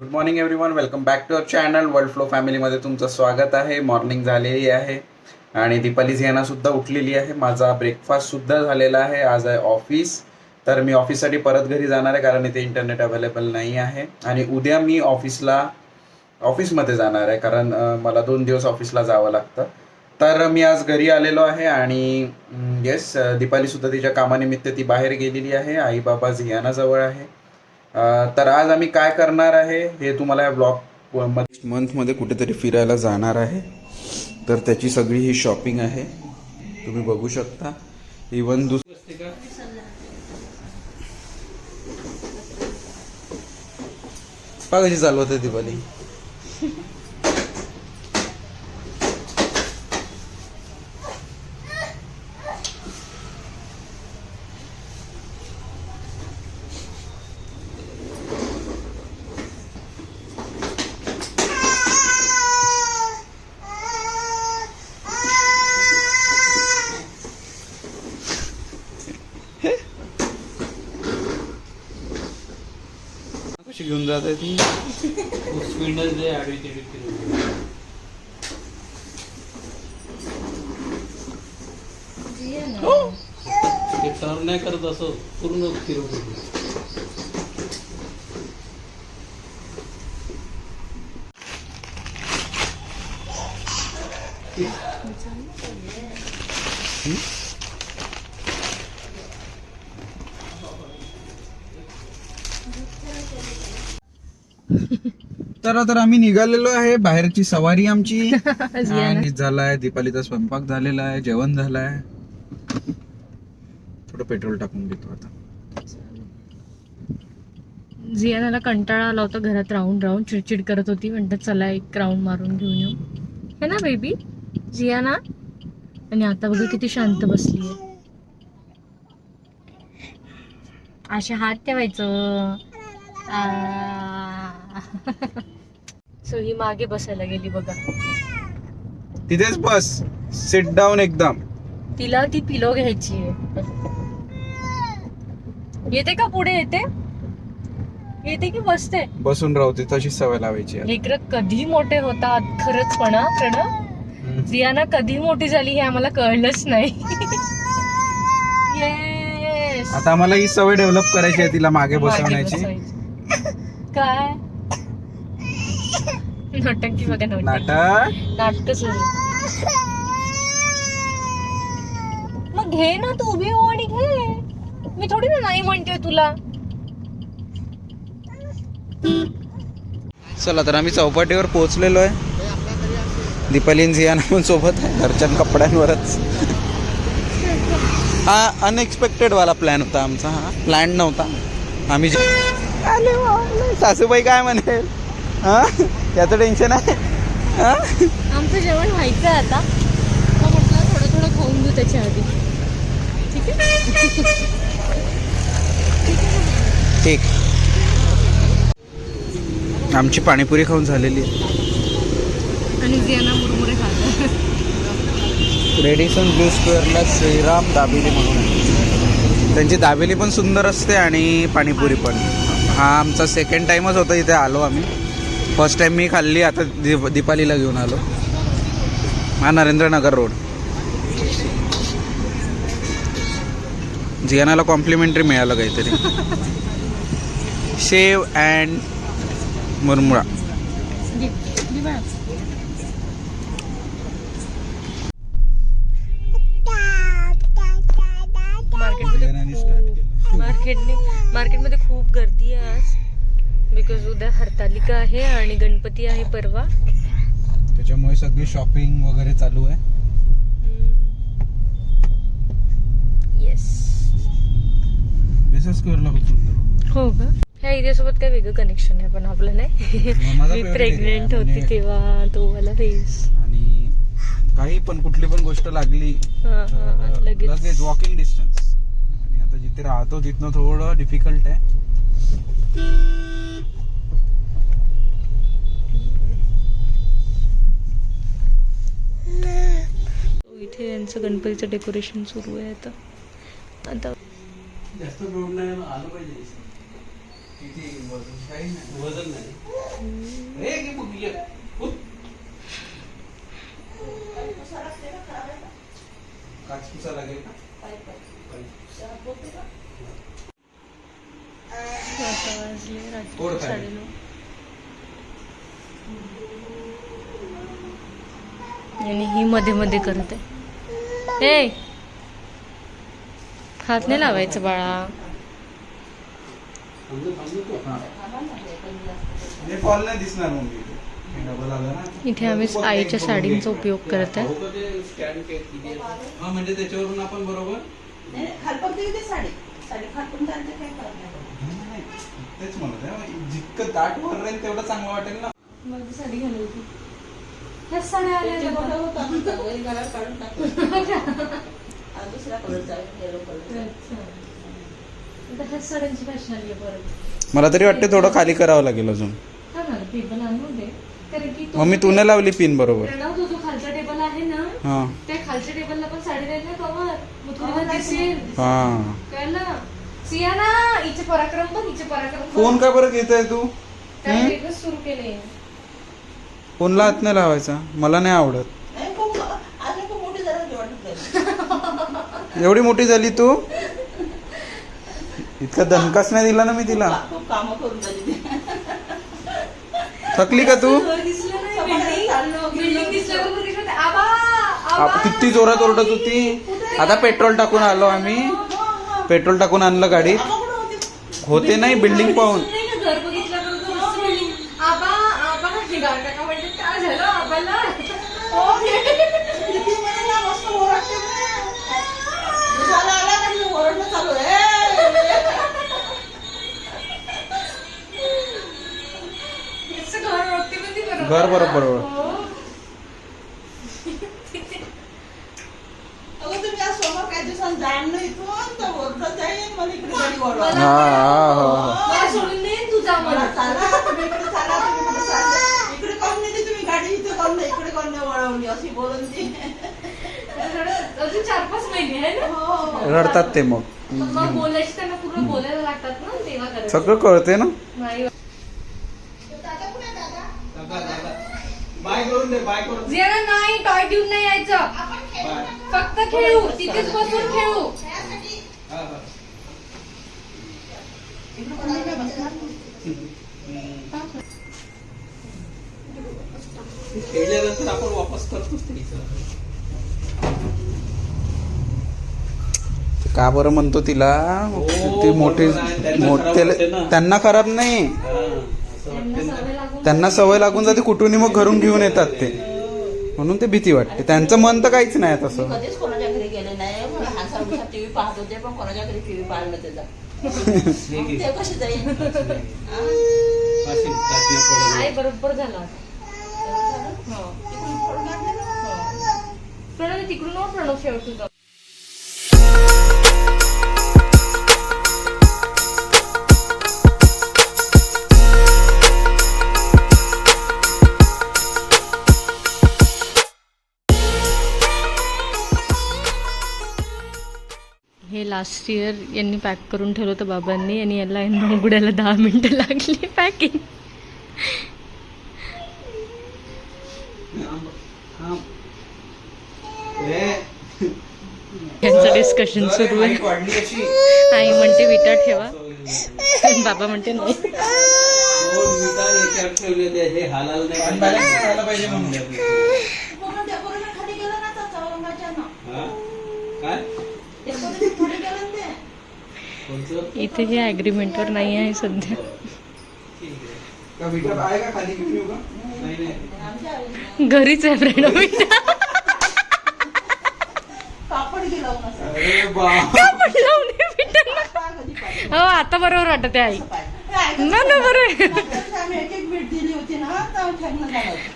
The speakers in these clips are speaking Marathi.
Good morning everyone welcome back to our channel world flow फॅमिलीमध्ये तुमचं स्वागत आहे. मॉर्निंग झालेली आहे. आणि दीपाली झियाना सुद्धा उठलेली आहे. माझा ब्रेकफास्ट सुद्धा झालेला आहे. आज आहे ऑफिस तर मी ऑफिससाठी परत घरी जाणार आहे कारण इथे इंटरनेट अवेलेबल नाही आहे. आणि उद्या मी ऑफिसला ऑफिसमध्ये जाणार आहे कारण मला दोन दिवस ऑफिसला जावं लागतं. तर मी आज घरी आलेलो आहे आणि येस दीपाली सुद्धा तिच्या कामानिमित्त ती बाहेर गेलेली आहे. आई बाबा झियानाजवळ आहे. तर आज आम्ही काय करणार आहे हे तुम्हाला या ब्लॉग मंथमध्ये कुठेतरी फिरायला जाणार आहे. तर त्याची सगळी ही शॉपिंग आहे. तुम्ही बघू शकता. इवन दुस पहा कशी चालवत आहे दिवाळी कशी घेऊन जात आहे ती स्पीडच दे आडवी तिडवी. ते टर्न नाही करत असं पूर्ण फिरवतो तर तर आम्ही निघालेलो आहे. बाहेरची सवारी आमची. आणि झालाय दीपालीचा स्वयंपाक झालेला आहे जेवण झालंय. थोडं पेट्रोल टाकून घेतो आता. जियानाला कंटाळा आला होता घरात राहून राहून. चिडचिड करत होती. म्हणतात चला एक राऊंड मारून घेऊन येऊ. है ना बेबी जियाना? आणि आता बघा किती शांत बसली आहे अशा हात ठेवायचं. सो ही मागे बसायला गेली बघा. तिथेच बस. सिट डाऊन एकदम. तिला ती पिलो घ्यायची आहे. येते का पुढे? येते? येते की बसते? बसून राहते तशी सवय लावायची आहे. लेकरं कधी मोठे होतात खरंच पण हा, प्रणव. जियाना कधी मोठी झाली हे आम्हाला कळलंच नाही. Yes. आता आम्हाला ही सवय डेव्हलप करायची आहे तिला मागे मागे बसवण्याची. बसायची. काय? नौटंकी बघा नौटंकी नाटक? नाटक सुरू. मग घे ना तू उभी हो आणि घे. मी थोडी ना नाही म्हणते तुला. चला तर आम्ही चौपाटीवर पोहोचलेलो आहे. दीपाली आणि झियाना पण सोबत आहे घरच्या कपड्यांवरच. हा अनएक्सपेक्टेड वाला प्लॅन होता आमचा हा. प्लॅन नव्हता. आम्ही सासूबाई काय म्हणेल? हा? याचं टेन्शन आहे? हा? आमचं जेवण व्हायचं आहे आता. मग म्हटलं थोडं थोडं खाऊन घेऊ त्याच्या आधी. ठीक आहे? ठीक. आमची पाणीपुरी खाऊन झालेली आहे. आणि जियाना मुरमुरे खात रेडिसन ब्लू स्क्वेअरला श्रीराम दाबेली म्हणून. त्यांची दाबेली पण सुंदर असते आणि पाणीपुरी पण. हा आमचा सेकंड टाइमच होता इथे आलो आम्ही. फर्स्ट टाइम मी खाल्ली आता दीप दीपालीला घेऊन आलो. हा नरेंद्रनगर रोड. जियानाला कॉम्प्लिमेंटरी मिळालं काहीतरी. शेव अँड मुरमुळा आहे आणि गणपती आहे परवा. त्याच्यामुळे सगळी शॉपिंग वगैरे चालू आहे. येस बिझनेस सुंदर हो का ह्या एरियासोबत काय वेगळं कनेक्शन आहे पण आपलं नाही. मी प्रेग्नेंट. होती तेव्हा तो वाला फेस आणि काही पण कुठली पण गोष्ट लागली लगेच. वॉकिंग डिस्टन्स आणि आता जिथे राहतो तिथनं थोडं डिफिकल्ट आहे. इथे यांचं गणपतीचं डेकोरेशन सुरू आहे आता. आता जास्त प्रॉब्लेम आलं पाहिजे खाली? साडेनऊ. आणि ही मध्ये मध्ये करत. आहे ए. हात नाही लावायचं बाळा. इथे. आम्ही आईच्या साडींचा. उपयोग करत आहे? हा म्हणजे त्याच्यावरून आपण बरोबर. तेच म्हणत जितकं वर राहील तेवढं चांगलं वाटेल ना. माझी साडी घालायची. ह्याच साड्या आल्या ना बघा. काढून येलो कलर अच्छा. आता ह्याच साड्यांची फॅशन आली आहे परत मला तरी वाटते थोडं खाली करावं लागेल अजून. हा ना टेबल आणू दे. कारण की तो- मम्मी तू नाही लावली पिन बरोबर. प्रणव तो जो खालचा टेबल आहे ना हा. त्या खालच्या टेबलला पण साडी राहील ना कवर. मग तुला दिसेल हा. कळलं? सियाना हिचे पराक्रम बघ हिचे पराक्रम बघ. फोन का बरं घेत आहे तू? काय हम्म? वेगळंच सुरू केले? फोनला हात नाही लावायचा. मला नाही आवडत. एवढी मोठी झाली तू? इतका दणकाच नाही दिला ना मी तिला. खूप कामं करून झाली ती. थकली का तू? दिसलं नाही बिल्डिंग. आबा आप- किती जोरात ओरडत होती. आता पेट्रोल टाकून आलो आम्ही. पेट्रोल टाकून आणलं गाडीत आबा कुठं होते? होते नाही बिल्डिंग पाहून दिसलं नाही ना, घर बिल्डिंग. आबा आबा हे का मी ओरडणं चालू आहे. हेच घर बरोबर. घर बरोबर बरोबर. हो. अगं तुम्ही नाही इकडे नाही वळवली अशी बोलून ती. अजून चार पाच महिने आहे ना? हो रडतात ते मग. मग बोलायची त्यांना पूर्ण बोलायला लागतात ना तेव्हा करायचं सगळं कळते ना? नाही. दादा, दादा. बाय करून दे बाय करून दे. जियाना नाही टॉय घेऊन नाही यायचं. फक्त खेळू तिथेच बसून खेळू हा, हा. इकडे कोणी नाही बसणार. खेळल्यानंतर आपण वापस करतोच ते. का बरं म्हणतो तिला? हो, ती मोठी. त्यांना मोठ- खराब. त्यांना खराब नाही. हा, त्यांना. सवय लागून जाते. कुठून मग घरून घेऊन येतात ते. म्हणून ते भीती वाटते. त्यांचं मन तर काहीच नाही मी तसं कधीच कोणाच्या घरी गेले नाही. टीव्ही पाहत होते पण कोणाच्या घरी टीव्ही पाहिलं त्याचा हे. ते जाईल. बरोबर झाला हो प्रणव तिकडून प्रणव हे लास्ट इयर यांनी पॅक करून ठेवलं होतं बाबांनी आणि याला यांना उघडायला दहा मिनिटं लागली पॅकिंग थांब, थांब. ए, यांचं डिस्कशन सुरू आहे. आई म्हणते विटा ठेवा. बाबा म्हणते नाही. हे इथे हे ॲग्रीमेंटवर नाही आहे सध्या. घरीच आहे फ्रेंड विटा कापड गेलं असं अरे बा कापड लावून दे विटांना. पाय कधी पाय. हो आता बरोबर वाटत आहे आई. ना ना बरं होतं.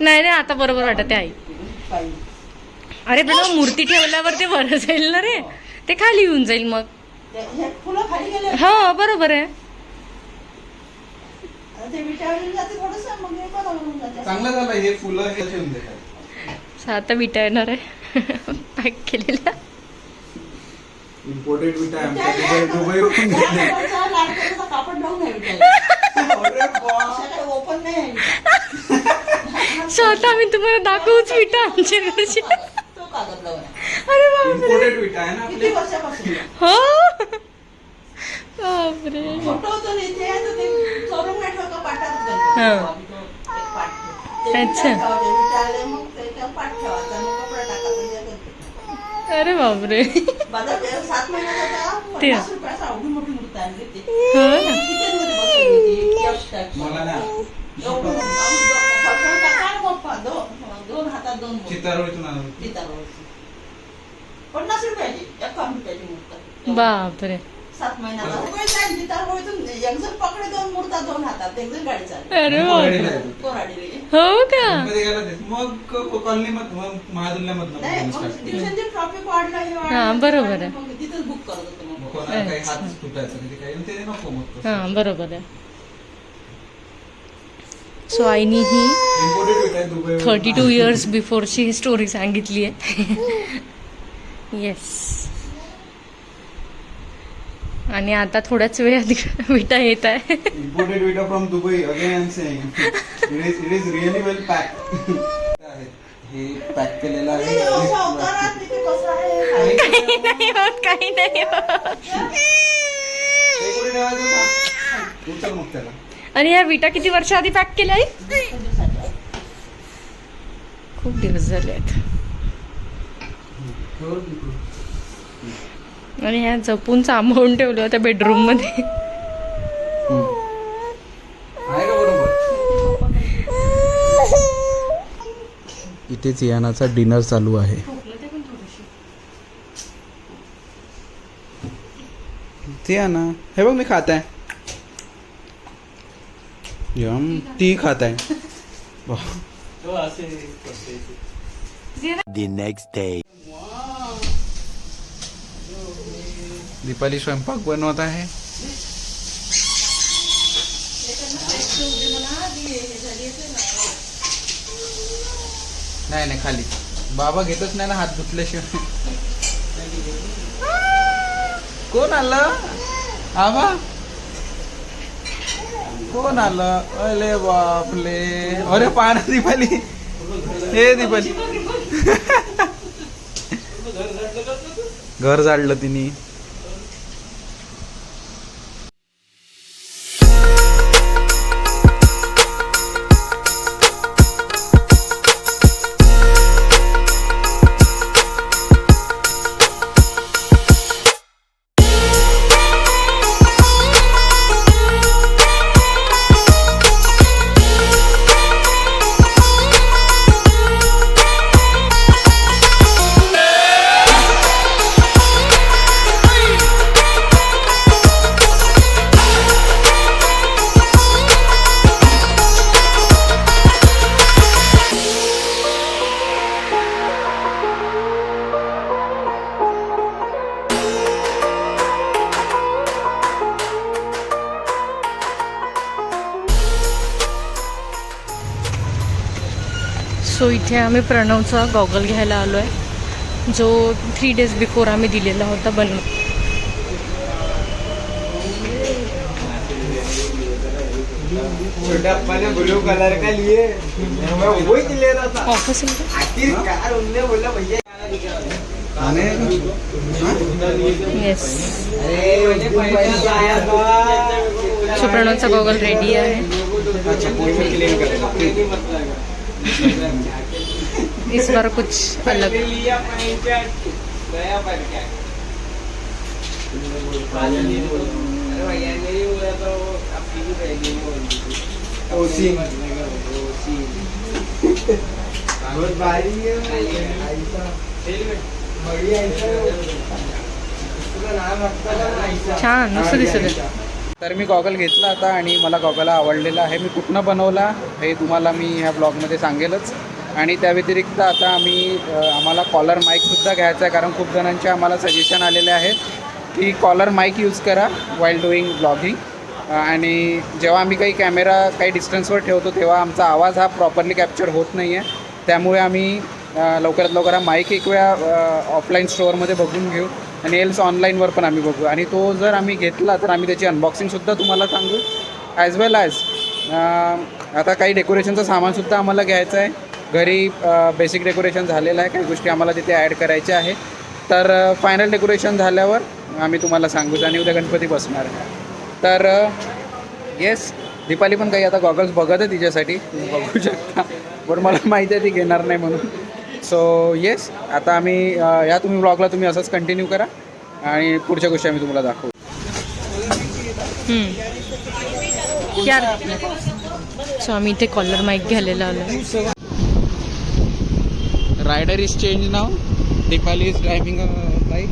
नाही नाही आता बरोबर वाटत आहे आई. अरे पण मूर्ती ठेवल्यावर ते वर जाईल ना रे. ते खाली येऊन जाईल मग. हे बरोबर आहे. हे बरोबर चांगलं झालं हे फुलं हे आता विटा येणार आहे. पॅक केलेला. विटायला. अशा काही ओपन नाही आहे. स्वतः मी तुम्हाला दाखवूच विटा आमच्या घरची तो कागद लावून आहे. अरे बापरे इम्पोर्टेड विटा आहे ना किती वर्षापासून हो बापरे फोटो होतो ना इथे तर ते चोरून नाही ठेवलं का पाटात घालतो. हा. आम्ही तो एक पाट ठेवतो. ते अच्छा. अरे बापरे. ते. हो बापरे. सात महिन्याचा एक जण पकडे दोन मूर्ता दोन हातात एक जण गाडी चालली अरे बापरे. कोराडीला हो का. मग कॉलनी दिवसांची ट्रॉफिक वाढलं हे हा, बरोबर आहे. तिथंच बुक करत होतो मग. हा बरोबर आहे. सो आईनी ही थर्टी टू इयर्स बिफोरची ही स्टोरी सांगितली आहे. येस आणि आता थोड्याच वेळात विटा येत आहे. इम्पोर्टेड विटा from Dubai again I am saying it is it is really well pack हे पॅक केलेलं आहे. काही नाही होत काही नाही होत. आणि या विटा किती वर्ष आधी पॅक केल्या खूप दिवस झाले आहेत. आणि ह्या जपून सांभाळून ठेवल्या होत्या बेडरूममध्ये इथेच यानाचा डिनर चालू आहे ते ना हे बघ मी खात आहे यम ती खात आहे वाह. तो असे करते. the next day. दीपाली स्वयंपाक बनवत आहे. नाही नाही खाली. बाबा घेतच नाही ना हात धुतल्याशिवाय. कोण आलं? आबा? कोण आलं? अरे बापले. अरे पाहणा दीपाली. हे दीपाली. घर जाडलं तिने. सो इथे आम्ही प्रणवचा गॉगल घ्यायला आलो आहे. जो थ्री डेज़ बिफोर आम्ही दिलेला होता ने ब्लू कलर का लिए. मैं वही ले रहा था. ऑफ़िस उनने बोला भैया येस आया था. सो प्रणवचा गॉगल रेडी आहे. इस बार कुछ अलग। हाँ, छान मस्त दिसत तर मी गॉगल घेतला आता आणि मला गॉगल आवडलेला आहे. मी कुठनं बनवला हे तुम्हाला मी ह्या ब्लॉगमध्ये सांगेलच. आणि त्या व्यतिरिक्त आता आम्ही आम्हाला कॉलर माईकसुद्धा घ्यायचा आहे कारण खूप जणांचे आम्हाला सजेशन आलेले आहेत की कॉलर माईक यूज करा वाईल डुईंग ब्लॉगिंग आणि जेव्हा आम्ही काही कॅमेरा काही डिस्टन्सवर ठेवतो तेव्हा आमचा आवाज हा प्रॉपरली कॅप्चर होत नाही आहे त्यामुळे आम्ही लवकरात लवकर हा माईक एक वेळा ऑफलाईन स्टोअरमध्ये बघून घेऊ. आणि एल्स ऑनलाईनवर पण आम्ही बघू. आणि तो जर आम्ही घेतला तर आम्ही त्याची अनबॉक्सिंगसुद्धा तुम्हाला सांगू. ॲज वेल ॲज आता काही डेकोरेशनचं सामानसुद्धा आम्हाला घ्यायचं आहे. घरी बेसिक डेकोरेशन झालेलं आहे. काही गोष्टी आम्हाला तिथे ॲड करायच्या आहे तर फायनल डेकोरेशन झाल्यावर आम्ही तुम्हाला सांगू. आणि उद्या गणपती बसणार आहे. तर येस दीपाली पण काही आता गॉगल्स बघत आहे तिच्यासाठी. तुम्ही बघू शकता. पण मला माहिती आहे ती घेणार नाही म्हणून. सो येस आता आम्ही या तुम्ही ब्लॉगला तुम्ही असंच कंटिन्यू करा आणि पुढच्या गोष्टी आम्ही तुम्हाला दाखवू. सो आम्ही इथे कॉलर माईक घ्यायला आलो rider is change now Deepali is driving bike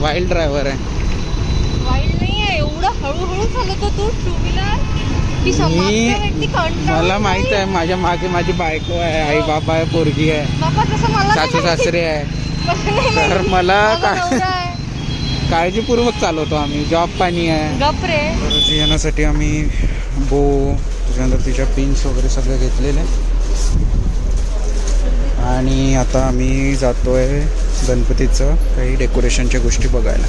wild driver आहे. वाईल्ड नाही आहे एवढं हळूहळू चालत तू टू व्हीलर व्यक्ती मला माहीत आहे माझ्या मागे माझी बायको आहे आई बाबा आहे पोरगी आहे. सासू सासरे आहे. तर मला का- काळजीपूर्वक चालवतो आम्ही. जॉब पाणी आहे. तर येण्यासाठी आम्ही बो त्याच्यानंतर तिच्या पिन्स वगैरे सगळं घेतलेले. आणि आता आम्ही जातोय गणपतीचं काही डेकोरेशनच्या गोष्टी बघायला.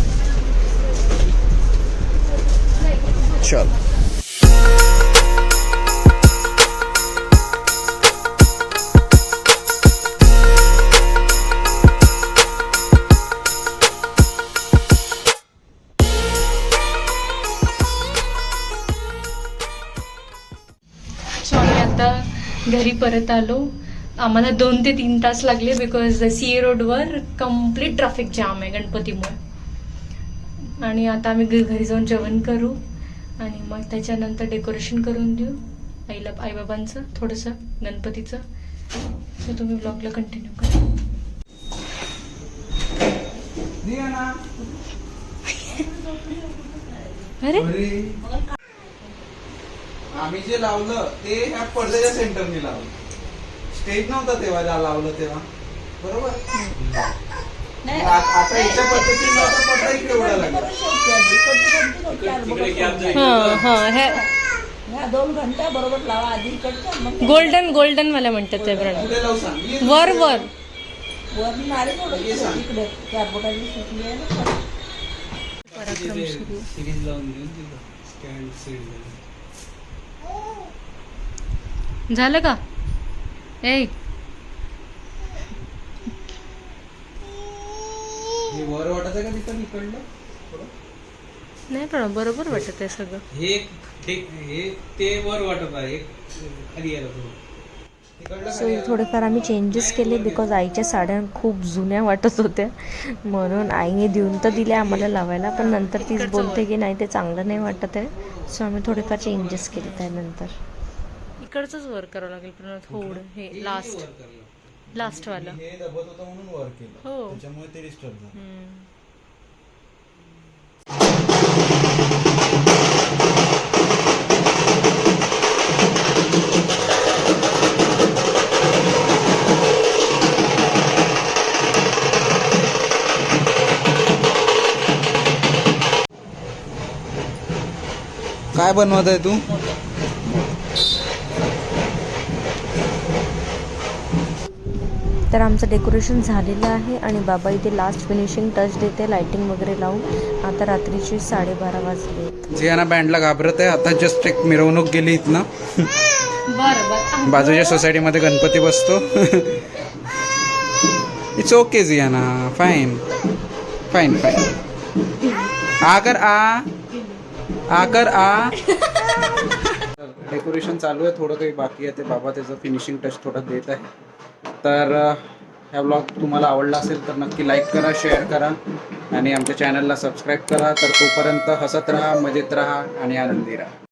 चल. घरी परत आलो. आम्हाला दोन ते तीन तास लागले बिकॉज सी ए रोडवर कंप्लीट ट्रॅफिक जाम आहे गणपतीमुळे. आणि आता आम्ही घरी जाऊन जेवण करू आणि मग त्याच्यानंतर डेकोरेशन करून देऊ. आईला आईबाबांचं थोडंसं गणपतीचं. सो तुम्ही ब्लॉगला कंटिन्यू करा. अरे! आम्ही जे लावलं ते ह्या पडद्याच्या सेंटरने लावलं. स्टेज नव्हता तेव्हा ज्या लावलं तेव्हा. बरोबर? नाही, आ- आता याच्या पद्धतीने आता पडदा इकडे एवढा लागला हां हां हे ह्या दोन घंटा बरोबर लावा आधी इकडच्या मग गोल्डन गोल्डन मला म्हणतात ते पुढे लावू सांग. ये. वर वर. वरून आले थोडं ये सांग. इकडे. त्या बोटाची सुटली आहे ना. पराक्रम सुरू सिरीज लावून देऊन तिथं स्टँड सीट झालं का? ए. हे वर वाटत आहे का तिथं इकडलं? थोडं? नाही पण बरोबर वाटत आहे सगळं. हे ठीक हे ते वर वाटत आहे. एक खाली यायला थोडं. तिकडलं सो. थोडेफार आम्ही चेंजेस केले बिकॉज आईच्या साड्या खूप जुन्या वाटत होत्या. म्हणून आईने देऊन तर दिल्या आम्हाला लावायला पण नंतर तीच बोलते की नाही ते चांगलं नाही वाटत आहे. सो आम्ही थोडेफार चेंजेस केले त्यानंतर. इकडचंच वर करावं लागेल पण थोडं हे लास्ट लास्ट वाला. हे दबत होतं म्हणून वर केलं. हो. त्याच्यामुळे ते डिस्टर्ब झालं. काय बनवत आहे तू? तर आमचं डेकोरेशन झालेलं आहे आणि बाबा इथे लास्ट फिनिशिंग टच देते लाइटिंग वगैरे लावून. आता रात्रीचे साडेबारा वाजले. जियाना बँडला घाबरत आहे. आता जस्ट एक मिरवणूक गेली इथनं. बाजूच्या सोसायटीमध्ये गणपती बसतो. It's okay Jiyana. Fine fine fine आकर आ. आकर आ. डेकोरेशन चालू आहे. थोडं काही बाकी आहे. ते बाबा त्याचं फिनिशिंग टच थोडं देत आहे. तर ह्या ब्लॉग तुम्हाला आवडला असेल तर नक्की लाईक करा शेअर करा आणि आमच्या चॅनलला सबस्क्राईब करा. तर तोपर्यंत हसत राहा मजेत राहा आणि आनंदी राहा.